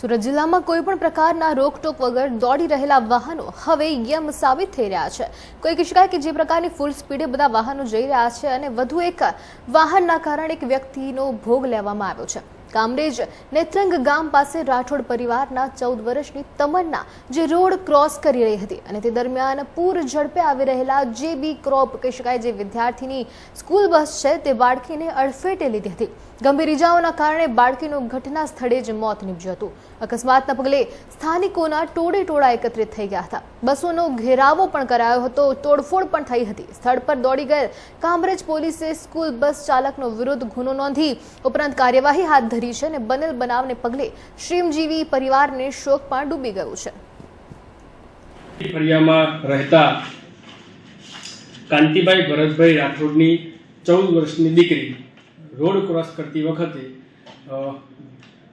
સુરત જિલ્લામાં કોઈ પણ પ્રકારના રોકટોક વગર દોડી રહેલા વાહનો હવે યમ સાબિત થઈ રહ્યા છે. કોઈ શકાય કે જે પ્રકારની ફૂલ સ્પીડે બધા વાહનો જઈ રહ્યા છે અને વધુ એક વાહનના કારણે એક વ્યક્તિનો ભોગ લેવામાં આવ્યો છે. કામરેજ નેત્રંગ ગામ પાસે રાઠોડ પરિવારના ચૌદ વર્ષની તમન્ના જે રોડ ક્રોસ કરી રહી હતી અને તે દરમિયાન પૂર ઝડપે આવી રહેલા જે બી ક્રોપ કહી શકાય જે વિદ્યાર્થીની સ્કૂલ બસ છે તે બાળકીને અડફેટે લીધી હતી. ગંભીર ઇજાઓના કારણે બાળકીનું ઘટના સ્થળે જ મોત નીપજ્યું હતું. અકસ્માતના પગલે સ્થાનિકોના ટોળે ટોળા એકત્રિત થઈ ગયા હતા. બસોનો ઘેરાવો પણ કરાયો હતો, તોડફોડ પણ થઈ હતી. સ્થળ પર દોડી ગયેલ કામરેજ પોલીસે સ્કૂલ બસ ચાલકનો વિરુદ્ધ ગુનો નોંધી ઉપરાંત કાર્યવાહી હાથ ધરી છે અને બનેલ બનાવને પગલે શ્રીમજીવી પરિવારને શોકમાં ડૂબી ગયું છે. ફરિયામાં રહેતા કાંતિભાઈ ભરતભાઈ રાઠોડની ચૌદ વર્ષની દીકરી રોડ ક્રોસ કરતી વખતે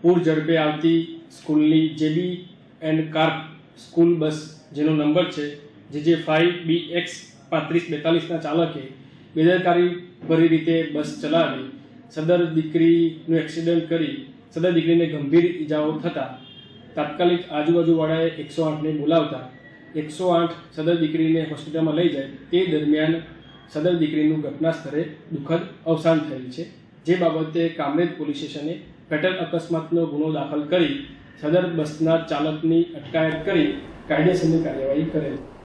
પૂર ઝડપે આવતી સ્કૂલની JB and car school bus જેનો નંબર છે, જે જે ફાઇવ બી એક્સ પાંત્રીસ બેતાલીસના ચાલકે બેદરકારી ભરી રીતે બસ ચલાવી સદર દીકરીનું એક્સિડન્ટ કરી સદર દીકરીને ગંભીર ઈજાઓ થતાં તાત્કાલિક આજુબાજુવાળાએ એકસો આઠને બોલાવતા એકસો આઠ સદર દીકરીને હોસ્પિટલમાં લઈ જાય તે દરમિયાન સદર દીકરીનું ઘટના સ્થળે દુઃખદ અવસાન થયેલ છે. જે બાબતે કામરેજ પોલીસ સ્ટેશને પેટલ અકસ્માતનો ગુનો દાખલ કરી સદર બસના ચાલકની અટકાયત કરી કાયદેસરની કાર્યવાહી કરેલ.